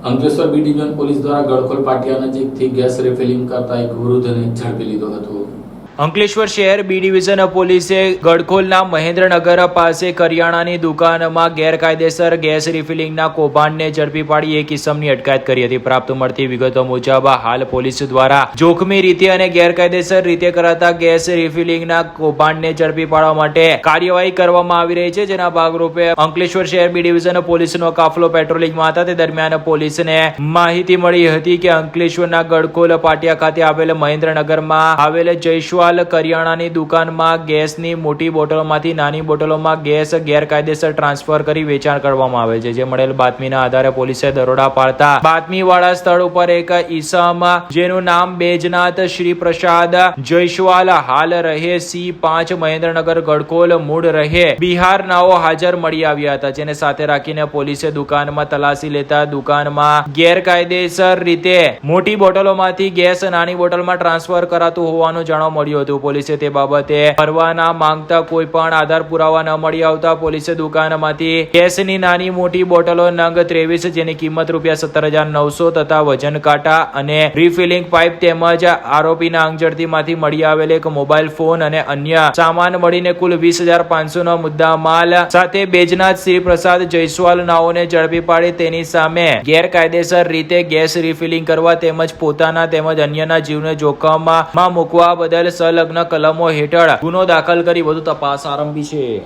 Ankleshwar B division police દ્વારા ગળખોલ પાટિયા નજીકથી gas refilling કરતા એક વૃદ્ધને ઝડપી લીધો હતો. અંકલેશ્વર શહેર બી ડિવિઝન પોલીસે ગડખોલના મહેન્દ્રનગર પાસે કરિયાણાની દુકાનમાં ગેરકાયદેસર ગેસ રિફિલિંગના કૌભાંડને ઝડપી પાડી એક ઇસમની અટકાયત કરી હતી. પ્રાપ્ત મળતી વિગતો મુજબ, હાલ પોલીસ દ્વારા જોખમી રીતે અને ગેરકાયદેસર રીતે કરાતા ગેસ રિફિલિંગના કૌભાંડને ઝડપી પાડવા માટે કાર્યવાહી કરવામાં આવી રહી છે. જેના ભાગરૂપે અંકલેશ્વર શહેર બી ડિવિઝન પોલીસનો કાફલો પેટ્રોલિંગમાં હતા. તે દરમિયાન પોલીસને માહિતી મળી હતી કે અંકલેશ્વરના ગડખોલ પાટિયા ખાતે આવેલ મહેન્દ્રનગરમાં આવેલ જયશ્વાલ કરિયાણાની દુકાનમાં ગેસની મોટી બોટલોમાંથી નાની બોટલોમાં ગેસ ગેરકાયદેસર ટ્રાન્સફર કરી વેચાણ કરવામાં આવે છે, જે મળેલ બાતમીના આધારે પોલીસે દરોડા પાડતા બાતમીવાળા સ્થળ ઉપર એક ઈસમ જેનું નામ બેજનાથ શ્રી પ્રસાદ જયસ્વાલ હાલ રહે, સી પાંચ મહેન્દ્રનગર ગડકોલ મૂળ રહે બિહાર નાઓ હાજર મળી આવ્યા હતા, જેને સાથે રાખીને પોલીસે દુકાનમાં તલાશી લેતા દુકાનમાં ગેરકાયદેસર રીતે મોટી બોટલોમાંથી ગેસ નાની બોટલમાં ટ્રાન્સફર કરાતું હોવાનું જાણવા મળ્યું હતું. પોલીસે તે બાબતે ફરવાના માંગતા કોઈ પણ આધાર પુરાવા ન મળી આવતા પોલીસે દુકાનમાંથી કેસની નાની મોટી બોટલો નંગ ત્રેવીસ જેની કિંમત રૂપિયા સત્તર હજાર નવસો તથા વજન કાંટા અને રિફિલિંગ પાઇપ તેમજ આરોપીના અંગઝડતીમાંથી મળી આવેલ એક મોબાઈલ ફોન અને અન્ય સામાન મળીને કુલ વીસ હજાર પાંચસો નો મુદ્દા માલ સાથે બેજનાથ શ્રી પ્રસાદ જયસ્વાલ નાઓને ઝડપી પાડી તેની સામે ગેરકાયદેસર રીતે ગેસ રિફિલિંગ કરવા તેમજ પોતાના તેમજ અન્યના જીવને જોખમમાં મૂકવા બદલ સંલગ્ન કલમો હેઠળ ગુનો દાખલ કરી વધુ તપાસ આરંભી છે.